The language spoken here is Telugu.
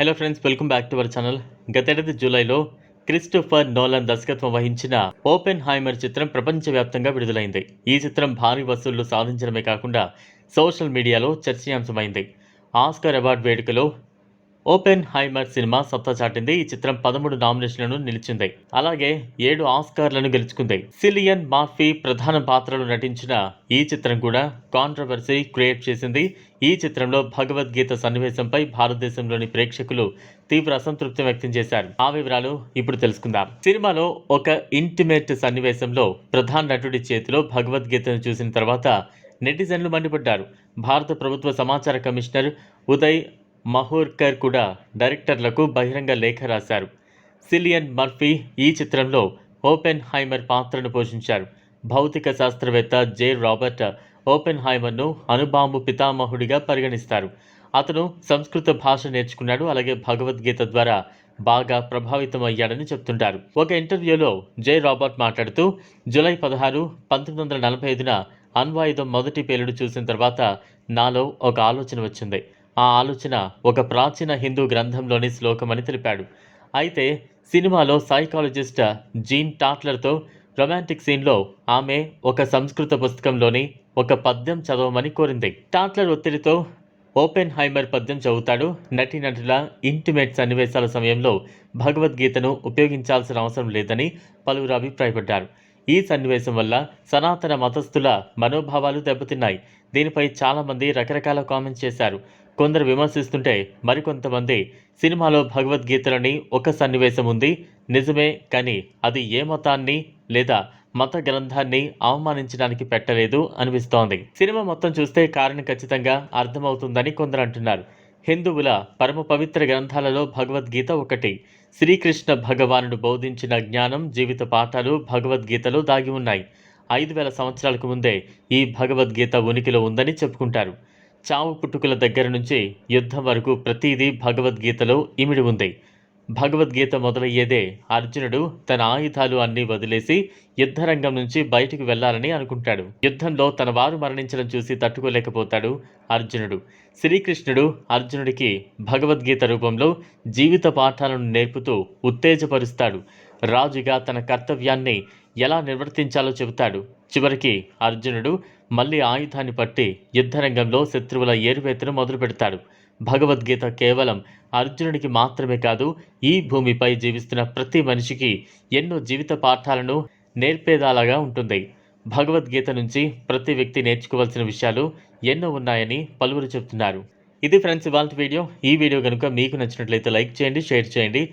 Hello friends welcome back to our channel గతేడాది జూలైలో క్రిస్టోఫర్ నోలన్ దర్శకత్వం వహించిన ఓపెన్ హైమర్ చిత్రం ప్రపంచవ్యాప్తంగా విడుదలైంది. ఈ చిత్రం భారీ వసూళ్ళు సాధించడమే కాకుండా సోషల్ మీడియాలో చర్చనీయాంశమైంది. ఆస్కార్ అవార్డు వేడుకలో ఓపెన్ హైమర్ సినిమా సత్తా చాటింది. ఈ చిత్రం పదమూడు నామినేషన్లను నిలిచింది. అలాగే ఏడు ఆస్కార్లను గెలుచుకుంది. సిలియన్ మార్ఫీ ప్రధాన పాత్రలో నటించిన ఈ చిత్రం కూడా కాంట్రవర్సీ క్రియేట్ చేసింది. ఈ చిత్రంలో భగవద్గీత సన్నివేశంపై భారతదేశంలోని ప్రేక్షకులు తీవ్ర అసంతృప్తి వ్యక్తం చేశారు. ఆ వివరాలు ఇప్పుడు తెలుసుకుందాం. సినిమాలో ఒక ఇంటిమేట్ సన్నివేశంలో ప్రధాన నటుడి చేతిలో భగవద్గీతను చూసిన తర్వాత నెటిజన్లు మండిపడ్డారు. భారత ప్రభుత్వ సమాచార కమిషనర్ ఉదయ్ మహోర్కర్ కూడా డైరెక్టర్లకు బహిరంగ లేఖ రాశారు. సిలియన్ మర్ఫీ ఈ చిత్రంలో ఓపెన్ హైమర్ పాత్రను పోషించారు. భౌతిక శాస్త్రవేత్త జే. రాబర్ట్ ఓపెన్ హైమర్ను అనుబాంబు పితామహుడిగా పరిగణిస్తారు. అతను సంస్కృత భాష నేర్చుకున్నాడు అలాగే భగవద్గీత ద్వారా బాగా ప్రభావితం అయ్యాడని చెప్తుంటారు. ఒక ఇంటర్వ్యూలో జే. రాబర్ట్ మాట్లాడుతూ జూలై పదహారు పంతొమ్మిది వందల నలభై ఐదున అణ్వాయుధం మొదటి పేలుడు చూసిన తర్వాత నాలో ఒక ఆలోచన వచ్చింది. ఆ ఆలోచన ఒక ప్రాచీన హిందూ గ్రంథంలోని శ్లోకమని తెలిపాడు. అయితే సినిమాలో సైకాలజిస్ట్ జీన్ టాట్లర్తో రొమాంటిక్ సీన్లో ఆమె ఒక సంస్కృత పుస్తకంలోని ఒక పద్యం చదవమని కోరింది. టాట్లర్ ఒత్తిడితో ఓపెన్ హైమర్ పద్యం చదువుతాడు. నటీనటుల ఇంటిమేట్ సన్నివేశాల సమయంలో భగవద్గీతను ఉపయోగించాల్సిన అవసరం లేదని పలువురు అభిప్రాయపడ్డారు. ఈ సన్నివేశం వల్ల సనాతన మతస్థుల మనోభావాలు దెబ్బతిన్నాయి. దీనిపై చాలామంది రకరకాల కామెంట్స్ చేశారు. కొందరు విమర్శిస్తుంటే మరికొంతమంది సినిమాలో భగవద్గీతలని ఒక సన్నివేశం ఉంది. నిజమే కానీ అది ఏ మతాన్ని లేదా మత గ్రంథాన్ని అవమానించడానికి పెట్టలేదు అనిపిస్తోంది. సినిమా మొత్తం చూస్తే కారణం ఖచ్చితంగా అర్థమవుతుందని కొందరు అంటున్నారు. హిందువుల పరమ పవిత్ర గ్రంథాలలో భగవద్గీత ఒకటి. శ్రీకృష్ణ భగవానుడు బోధించిన జ్ఞానం జీవిత పాఠాలు భగవద్గీతలో దాగి ఉన్నాయి. ఐదు వేల సంవత్సరాలకు ముందే ఈ భగవద్గీత ఉనికిలో ఉందని చెప్పుకుంటారు. చావు పుట్టుకల దగ్గర నుంచి యుద్ధం వరకు ప్రతిదీ భగవద్గీతలో ఇమిడి ఉంది. భగవద్గీత మొదలయ్యేదే అర్జునుడు తన ఆయుధాలు అన్నీ వదిలేసి యుద్ధరంగం నుంచి బయటికి వెళ్ళాలని అనుకుంటాడు. యుద్ధంలో తన వారు మరణించడం చూసి తట్టుకోలేకపోతాడు అర్జునుడు. శ్రీకృష్ణుడు అర్జునుడికి భగవద్గీత రూపంలో జీవిత పాఠాలను నేర్పుతూ ఉత్తేజపరుస్తాడు. రాజుగా తన కర్తవ్యాన్ని ఎలా నిర్వర్తించాలో చెబుతాడు. చివరికి అర్జునుడు మళ్ళీ ఆయుధాన్ని పట్టి యుద్ధరంగంలో శత్రువుల ఏరువేతను మొదలు పెడతాడు భగవద్గీత కేవలం అర్జునుడికి మాత్రమే కాదు ఈ భూమిపై జీవిస్తున్న ప్రతి మనిషికి ఎన్నో జీవిత పాఠాలను నేర్పేదాలాగా ఉంటుంది. భగవద్గీత నుంచి ప్రతి వ్యక్తి నేర్చుకోవాల్సిన విషయాలు ఎన్నో ఉన్నాయని పలువురు చెబుతున్నారు ఇది ఫ్రెండ్స్ ఇవాళ వీడియో. ఈ వీడియో కనుక మీకు నచ్చినట్లయితే లైక్ చేయండి షేర్ చేయండి.